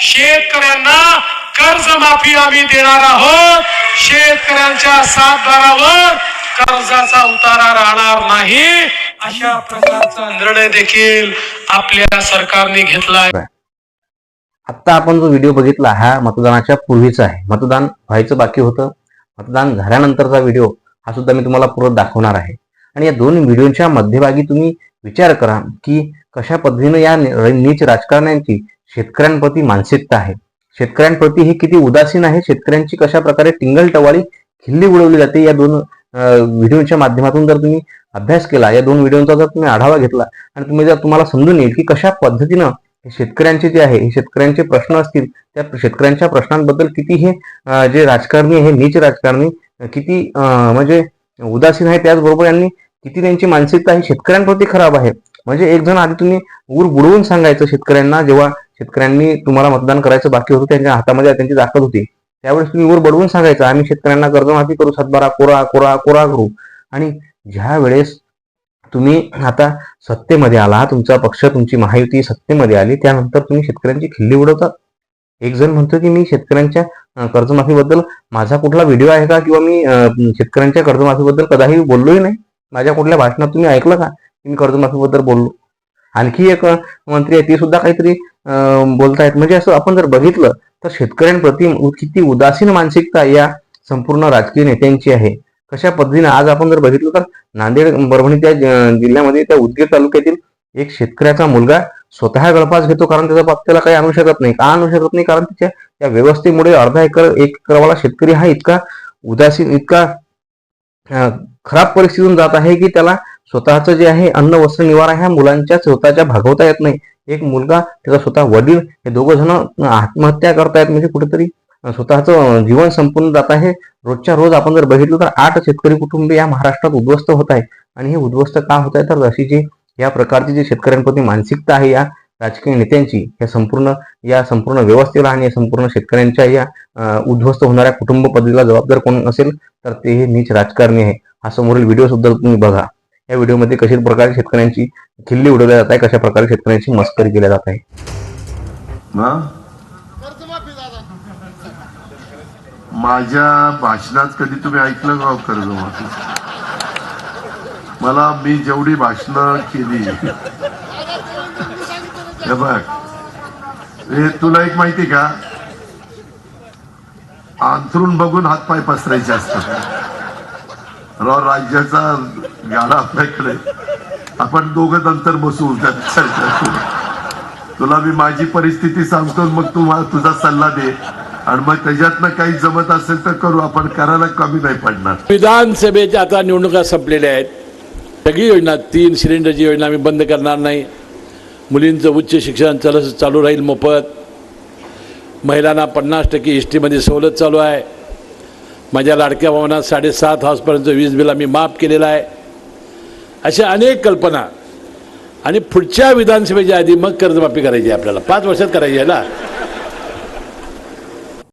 शेतकऱ्यांना कर्जमाफी आम्ही देणार आहोत. शेतकऱ्यांच्या सातबारावर कर्जाचा उतारा राहणार नाही. अशा प्रकारचा निर्णय देखील आपल्या सरकारने घेतलाय. आता आपण जो व्हिडिओ बघितला हा मतदानाच्या पूर्वीचा आहे. मतदान व्हायचं बाकी होतं. मतदान झाल्यानंतरचा व्हिडिओ हा सुद्धा मी तुम्हाला पूर्ण दाखवणार आहे. आणि या दोन व्हिडिओच्या मध्यभागी तुम्ही विचार करा की कशा पद्धतीनं या नीच राजकारण्यांची शेतकऱ्यांप्रती मानसिकता आहे. शेतकऱ्यांप्रती हे किती उदासीन आहे शेतकऱ्यांची कशा प्रकारे टिंगल टवाळी खिल्ली उडवली जाते या दोन व्हिडिओच्या माध्यमातून जर तुम्ही अभ्यास केला या दोन व्हिडिओचा जर तुम्ही आढावा घेतला आणि तुम्ही जर तुम्हाला समजून येईल की कशा पद्धतीनं शेतकऱ्यांचे जे आहे हे शेतकऱ्यांचे प्रश्न असतील त्या शेतकऱ्यांच्या प्रश्नांबद्दल किती हे जे राजकारणी हे नीच राजकारणी किती म्हणजे उदासीन आहे त्याचबरोबर यांनी किती त्यांची मानसिकता ही शेतकऱ्यांप्रती खराब आहे. म्हणजे एक जण आधी तुम्ही ऊर बुडवून सांगायचं शेतकऱ्यांना जेव्हा शेतकऱ्यांनी तुम्हाला मतदान करायचं बाकी होतं त्यांच्या हातामध्ये त्यांची ताकद होती. त्यावेळेस तुम्ही वर बडवून सांगायचं आम्ही शेतकऱ्यांना कर्जमाफी करू सातबारा कोरा कोरा कोरा करू. आणि ज्या वेळेस तुम्ही आता सत्तेमध्ये आला तुमचा पक्ष तुमची महायुती सत्तेमध्ये आली त्यानंतर तुम्ही शेतकऱ्यांची खिल्ली उडवतात एक जण म्हणतो की मी शेतकऱ्यांच्या कर्जमाफीबद्दल माझा कुठला व्हिडिओ आहे का? किंवा मी शेतकऱ्यांच्या कर्जमाफीबद्दल कदाही बोललोही नाही. माझ्या कुठल्या भाषणात तुम्ही ऐकलं का? मी कर्जमाफीबद्दल बोललो. आणखी एक मंत्री आहे ती सुद्धा काहीतरी बोलतायत. म्हणजे असं आपण जर बघितलं तर शेतकऱ्यांप्रती किती उदासीन मानसिकता या संपूर्ण राजकीय नेत्यांची आहे. कशा पद्धतीने आज आपण जर बघितलं तर नांदेड परभणी त्या जिल्ह्यामध्ये त्या उदगीर तालुक्यातील एक शेतकऱ्याचा मुलगा स्वतः गळफास घेतो कारण त्याचा बाप त्याला काही आणू शकत नाही. का आणू शकत नाही? कारण त्याच्या या व्यवस्थेमुळे अर्धा एकर एक एकरवाला शेतकरी हा इतका उदासीन इतका खराब परिस्थितीतून जात आहे की त्याला स्वतःचं जे आहे अन्न वस्त्र निवारा ह्या मुलांच्या स्वतःच्या भागवता येत नाही. एक मुलगा त्याचा स्वतः वडील हे दोघं जण आत्महत्या करतायत म्हणजे कुठेतरी स्वतःचं जीवन संपून जात आहे. रोजच्या रोज आपण जर बघितलं तर आठ शेतकरी कुटुंबे या महाराष्ट्रात उद्ध्वस्त होत आहे आणि हे उद्ध्वस्त का होत आहे तर अशी जी या प्रकारची जी शेतकऱ्यांप्रती मानसिकता आहे या राजकीय नेत्यांची या संपूर्ण या संपूर्ण व्यवस्थेला आणि या संपूर्ण शेतकऱ्यांच्या या उद्ध्वस्त होणाऱ्या कुटुंब पद्धतीला जबाबदार कोण असेल? तर ते हे नीच राजकारणी आहे. हा समोरील व्हिडिओ सुद्धा तुम्ही बघा. या व्हिडिओमध्ये कशा प्रकारे शेतकऱ्यांची खिल्ली उडवल्या जात आहे कशा प्रकारे शेतकऱ्यांची मस्करी केल्या जात आहे? हा? माझ्या भाषणात कधी तुम्ही ऐकलं का हो कर्जमाफी मला मी जेवढी भाषणं केली. हे बघ. हे तुला एक माहिती का? अंथरून बघून हातपाय पसरायचे असतात. राव राज्याचा गाडा आपल्याकडे आपण दोघं नंतर बसू त्यात चर्चा तुला मी माझी परिस्थिती सांगतो मग तू मला तुझा सल्ला दे. आणि मग त्याच्यातनं काही जमत असेल तर करू. आपण करायला कमी नाही पडणार. विधानसभेच्या आता निवडणुका संपलेल्या आहेत. सगळी योजना तीन सिलेंडरची योजना आम्ही बंद करणार नाही. मुलींचं उच्च शिक्षण चालू चालू राहील मोफत. महिलांना पन्नास टक्के एस टीमध्ये सवलत चालू आहे. माझ्या लाडक्या भावनात साडेसात हाऊसपर्यंत वीज बिल आम्ही माफ केलेलं आहे. अशा अनेक कल्पना. आणि पुढच्या विधानसभेच्या आधी मग कर्जमाफी करायची आहे आपल्याला. पाच वर्षात करायची आहे ना?